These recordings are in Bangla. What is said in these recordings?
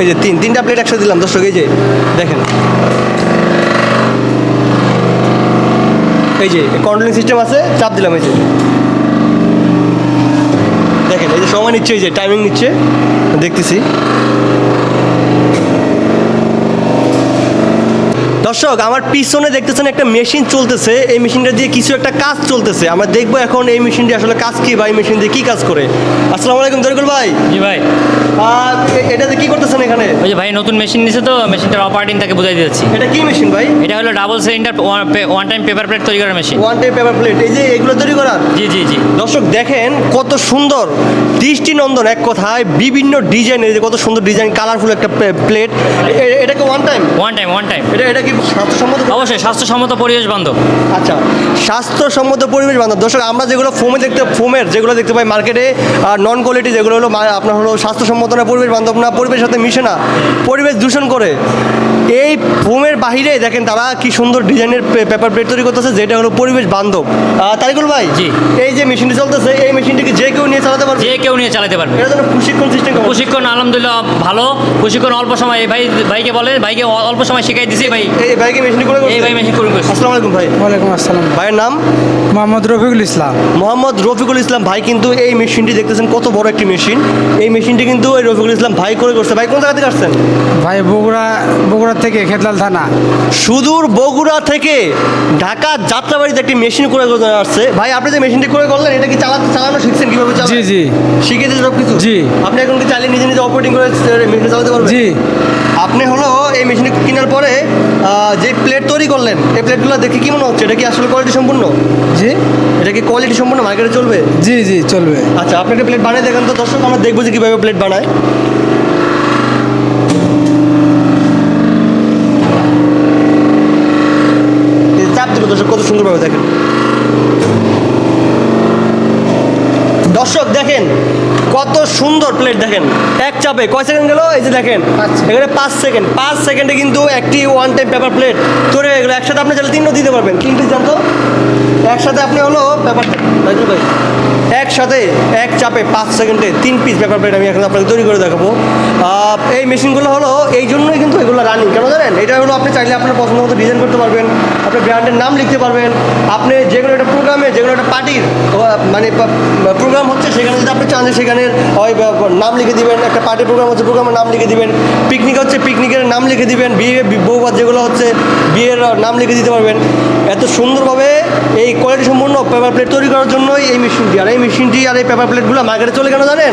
এই যে তিন, তিনটা প্লেট একসাথে দিলাম, দর্শক, এই যে, দেখেন। এই যে কন্ট্রোলিং সিস্টেম আছে, চাপ দিলাম, এই যে। দেখেন, এই যে সময় নিচ্ছে, এই যে টাইমিং নিচ্ছে, দেখতেছি। দর্শক আমার পিছনে দেখতেছেন একটা মেশিন চলতেছে। এই মেশিনটা দিয়ে কিছু একটা কাজ চলতেছে। আমরা দেখব এখন এই মেশিনটি আসলে কাজ কি বা এই মেশিন দিয়ে কি কাজ করে। আসসালামু আলাইকুম তরিকুল ভাই। জি ভাই। এটাতে কি করতেছেন এখানে? ওই যে ভাই নতুন মেশিন নিছে তো মেশিনটার অপারেটিং তাকে বুঝাই দিচ্ছি এটা কি মেশিন ভাই? এটা হলো double cylinder one time paper plate তৈরি করার machine. One time paper plate এই যে এগুলো তৈরি করার? জি জি। দর্শক দেখেন কত সুন্দর দৃষ্টিনন্দন এক কথায় বিভিন্ন ডিজাইন এই যে কত সুন্দর ডিজাইন কালারফুল একটা প্লেট এটাকে one time one time one time এটা এটা কি স্বাস্থ্যসম্মত অবশ্যই স্বাস্থ্যসম্মত পরিবেশ বান্ধব। আচ্ছা স্বাস্থ্যসম্মত পরিবেশ বান্ধব। দর্শক আমরা যেগুলো ফোমে দেখতে ফোমের যেগুলো দেখতে পাই মার্কেটে আর নন কোয়ালিটি যেগুলো হলো আপনার হলো স্বাস্থ্যসম্মত না পরিবেশ বান্ধব না পরিবেশের সাথে মিশে না। পরিবেশ দূষণ করে। এই ফোমের বাহিরে দেখেন তারা কি সুন্দর ডিজাইনের পেপার প্লেট তৈরি করতেছে যেটা হলো পরিবেশ বান্ধব। তারিকুল ভাই জি। এই যে মেশিনটি চলতেছে এই মেশিনটিকে যে কেউ নিয়ে চালাতে পারবে? যে কেউ নিয়ে চালাতে পারবে। এটার জন্য প্রশিক্ষণ সিস্টেম প্রশিক্ষণ আলহামদুলিল্লাহ ভালো। প্রশিক্ষণ অল্প সময় এই ভাই ভাইকে বলে ভাইকে অল্প সময় শিখাই দিছি ভাই। এই ভাইকে মেশিনটি করে এই ভাই মেশিন করে আসসালামু আলাইকুম ভাই। ওয়ালাইকুম আসসালাম। ভাইয়ের নাম? মোহাম্মদ রফিকুল ইসলাম। মোহাম্মদ রফিকুল ইসলাম। ভাই কিন্তু এই মেশিনটি দেখতেছেন কত বড় একটি মেশিন। এই মেশিনটি কিন্তু এই রফিকুল ইসলাম ভাই করে করছে। ভাই কোন জায়গা থেকে আসছেন? ভাই বগুড়া বগুড়া থেকে খেতলাল থানা। সুদূর বগুড়া থেকে ঢাকা যাত্রাবাড়িতে একটি মেশিন করে আসছে। ভাই আপনি যে মেশিনটি করে করলেন এটা কি চালাতে চালানো শিখছেন কীভাবে জি, জি। শিখেছেন সব কিছু জি। আপনি এখন কি চালিয়ে নিজে নিজে অপারেটিং করে মেশিন চালাতে পারবেন? জি। আপনি হলো এই মেশিনটি কেনার পরে যে প্লেট তৈরি করলেন এই প্লেটগুলো দেখে কি মনে হচ্ছে? এটা কি আসলে কোয়ালিটি সম্পূর্ণ? জি। এটা কি কোয়ালিটি সম্পূর্ণ? মার্কেটে চলবে? জি জি চলবে। আচ্ছা আপনি একটা প্লেট বানিয়ে দেখেন তো দর্শক আমরা দেখব যে কীভাবে প্লেট বানায় এই চাপ দিল দর্শক কত সুন্দরভাবে দেখেন। দর্শক দেখেন কত সুন্দর প্লেট দেখেন। এক চাপে কয় সেকেন্ড গেল? এই যে দেখেন এখানে পাঁচ সেকেন্ড পাঁচ সেকেন্ডে কিন্তু একটি ওয়ান টাইম পেপার প্লেট তৈরি হয়ে গেলো। একসাথে আপনি চাইলে তিনটা দিতে পারবেন। তিনটি জানতো একসাথে আপনি হলো পেপার ভাই, একসাথে, এক চাপে পাঁচ সেকেন্ডে তিন পিস পেপার প্লেট আমি এখন আপনাকে তৈরি করে দেখাবো। এই মেশিনগুলো হলো এই জন্যই কিন্তু এগুলো রানিং কেন জানেন? এটা হলো আপনি চাইলে আপনার পছন্দ মতো ডিজাইন করতে পারবেন আপনার ব্র্যান্ডের নাম লিখতে পারবেন, আপনি যে কোনো একটা প্রোগ্রামে যে কোনো একটা পার্টির মানে প্রোগ্রাম হচ্ছে, সেখানে যদি আপনি চান যে সেখানের হয় নাম লিখে দিবেন, একটা পার্টি প্রোগ্রাম হচ্ছে প্রোগ্রামের নাম লিখে দিবেন পিকনিক হচ্ছে পিকনিকের নাম লিখে দিবেন, বিয়ে বি- বউবাদ যেগুলো হচ্ছে, বিয়ের নাম লিখে দিতে পারবেন। এত সুন্দরভাবে এই কোয়ালিটি সম্পূর্ণ পেপার প্লেট তৈরি করার জন্যই এই মেশিনটি। আর এই মেশিনটি আর এই পেপার প্লেটগুলো মার্কেটে চলে কেন জানেন?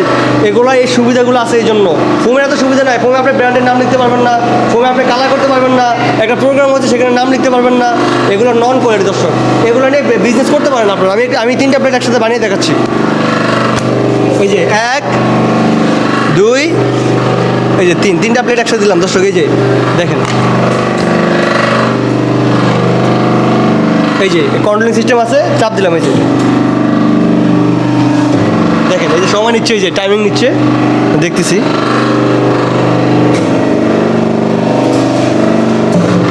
এগুলো এই সুবিধাগুলো আছে এই জন্য। ফোমের এত সুবিধা নাই। ফোমে আপনি ব্র্যান্ডের নাম লিখতে পারবেন না। ফোমে আপনি কালার করতে পারবেন না। একটা প্রোগ্রাম হচ্ছে সেখানে নাম লিখতে পারবেন না। এগুলো নন কোয়ালিটি দর্শক। এগুলো নিয়ে বিজনেস করতে পারেন আপনারা। আমি আমি তিনটা প্লেট একসাথে বানিয়ে দেখাচ্ছি। এই যে এক, দুই, এই যে তিন। তিনটা প্লেট একসাথে দিলাম দর্শক, এই যে দেখেন। এই যে কন্ট্রোলিং সিস্টেম আছে, চাপ দিলাম এই যে। দেখেন, এই যে সময় নিচ্ছে, এই যে টাইমিং নিচ্ছে, দেখতেছি।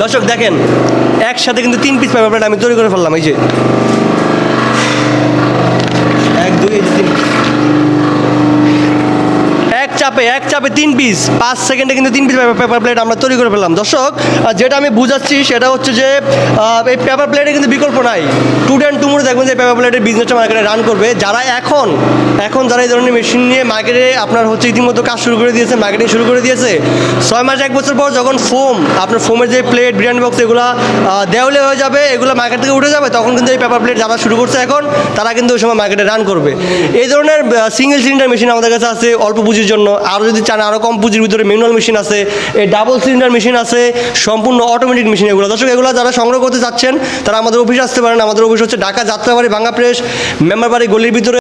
দর্শক, দেখেন, একসাথে কিন্তু তিন পিস পাইপ প্লেট আমি তৈরি করে ফেললাম, এই যে। এক, দুই তিন চাপে, এক চাপে তিন পিস পাঁচ সেকেন্ডে কিন্তু তিন পিস পেপার প্লেট আমরা তৈরি করে ফেললাম। দর্শক যেটা আমি বুঝাচ্ছি সেটা হচ্ছে যে এই পেপার প্লেটে কিন্তু বিকল্প নাই। টুডে অ্যান্ড টুমোরো দেখবেন যে পেপার প্লেটের বিজনেসটা মার্কেটে রান করবে। যারা এখন এখন যারা এই ধরনের মেশিন নিয়ে মার্কেটে আপনার হচ্ছে ইতিমধ্যে কাজ শুরু করে দিয়েছে মার্কেটিং শুরু করে দিয়েছে, ছয় মাস, এক বছর পর যখন ফোম আপনার ফোমের যে প্লেট বিরিয়ানি বক্স এগুলো দেওয়ালে হয়ে যাবে, এগুলো মার্কেট থেকে উঠে যাবে, তখন কিন্তু এই পেপার প্লেট যারা শুরু করছে এখন, তারা কিন্তু ওই সময় মার্কেটে রান করবে। এই ধরনের সিঙ্গেল সিলিন্ডার মেশিন আমাদের কাছে আছে অল্প পুঁজির জন্য। আরও যদি চান আরও কম পুঁজির ভিতরে ম্যানুয়াল মেশিন আছে, এই ডাবল সিলিন্ডার মেশিন আছে, সম্পূর্ণ অটোমেটিক মেশিন এগুলো। দর্শক, এগুলো যারা সংগ্রহ করতে চাচ্ছেন, তারা আমাদের অফিসে আসতে পারেন। আমাদের অফিস হচ্ছে ঢাকা যাত্রাবাড়ি ভাঙ্গা প্রেস, মেম্বার বাড়ি গলির ভিতরে।